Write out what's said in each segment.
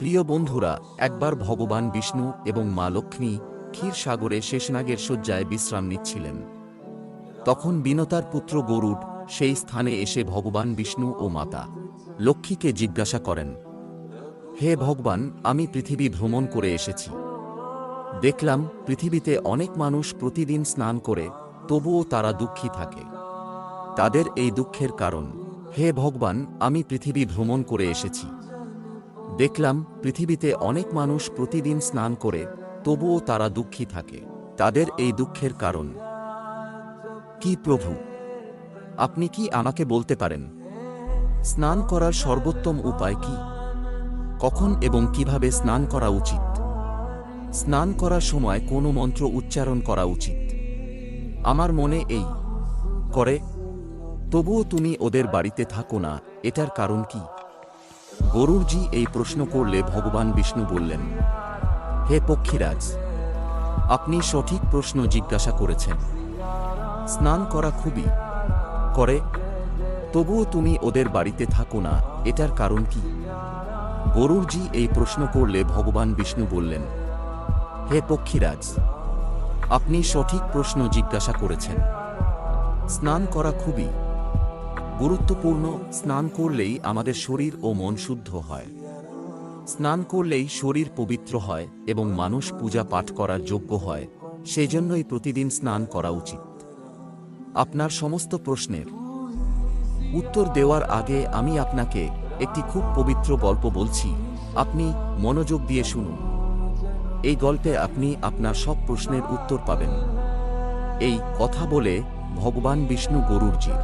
প্রিয় বন্ধুরা, একবার ভগবান বিষ্ণু এবং মা লক্ষ্মী ক্ষীর সাগরে শেষনাগের শয্যায় বিশ্রাম নিচ্ছিলেন। তখন বিনতার পুত্র গরুড সেই স্থানে এসে ভগবান বিষ্ণু ও মাতা লক্ষ্মীকে জিজ্ঞাসা করেন, হে ভগবান, আমি পৃথিবী ভ্রমণ করে এসেছি। দেখলাম পৃথিবীতে অনেক মানুষ প্রতিদিন স্নান করে, তবুও তারা দুঃখী থাকে। তাদের এই দুঃখের কারণ, হে ভগবান, আমি পৃথিবী ভ্রমণ করে এসেছি। দেখলাম, পৃথিবীতে অনেক মানুষ প্রতিদিন স্নান করে, তবুও তারা দুঃখী থাকে। তাদের এই দুঃখের কারণ। কি প্রভু? আপনি কি আমাকে বলতে পারেন? স্নান করার সর্বোত্তম উপায় কি? কখন এবং কীভাবে স্নান করা উচিত? স্নান করার সময় কোনো মন্ত্র উচ্চারণ করা উচিত? আমার মনে এই করে, তবুও তুমি ওদের বাড়িতে থাকো না, এটার কারণ কি? গরুরজি এই প্রশ্ন করলে ভগবান বিষ্ণু বললেন, হে পক্ষীরাজ, আপনি সঠিক প্রশ্ন জিজ্ঞাসা করেছেন। স্নান করা খুবই। করে, তবুও তুমি ওদের বাড়িতে থাকো না, এটার কারণ কি? গরুরজি এই প্রশ্ন করলে ভগবান বিষ্ণু বললেন, হে পক্ষীরাজ, আপনি সঠিক প্রশ্ন জিজ্ঞাসা করেছেন। স্নান করা খুবই। গুরুত্বপূর্ণ স্নান করলেই আমাদের শরীর ও মন শুদ্ধ হয়। স্নান করলেই শরীর পবিত্র হয় এবং মানুষ পূজা পাঠ করার যোগ্য হয়, সেজন্যই প্রতিদিন স্নান করা উচিত। আপনার সমস্ত প্রশ্নের উত্তর দেওয়ার আগে আমি আপনাকে একটি খুব পবিত্র গল্প বলছি। আপনি মনোযোগ দিয়ে শুনুন। এই গল্পে আপনি আপনার সব প্রশ্নের উত্তর পাবেন। এই কথা বলে ভগবান বিষ্ণু গরুরজির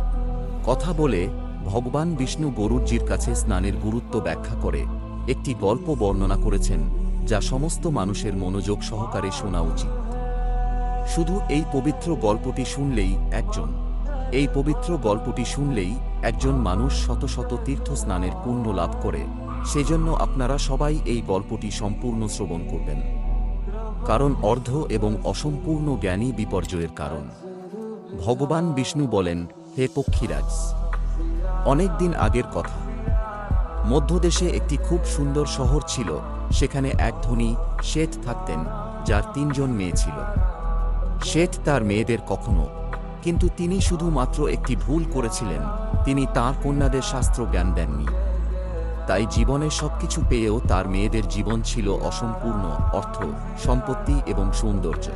কথা বলে ভগবান বিষ্ণু গরুরজির কাছে স্নানের গুরুত্ব ব্যাখ্যা করে, একটি গল্প বর্ণনা করেছেন, যা সমস্ত মানুষের মনোযোগ সহকারে শোনা উচিত। শুধু এই পবিত্র গল্পটি শুনলেই একজন, এই পবিত্র গল্পটি শুনলেই একজন মানুষ শত শত তীর্থ স্নানের পুণ্য লাভ করে, সেজন্য আপনারা সবাই এই গল্পটি সম্পূর্ণ শ্রবণ করবেন। কারণ অর্ধ এবং অসম্পূর্ণ জ্ঞানই বিপর্যয়ের কারণ। ভগবান বিষ্ণু বলেন হে পক্ষীরাজ, অনেক দিন আগের কথা। মধ্যদেশে একটি খুব সুন্দর শহর ছিল, সেখানে এক ধনী শেঠ থাকতেন, যার তিনজন মেয়ে ছিল। শেঠ তার মেয়েদের কখনো, কিন্তু তিনি শুধুমাত্র একটি ভুল করেছিলেন, তিনি তার কন্যাদের শাস্ত্র জ্ঞান দেননি। তাই জীবনে সবকিছু পেয়েও তার মেয়েদের জীবন ছিল অসম্পূর্ণ অর্থ, সম্পত্তি এবং সৌন্দর্য।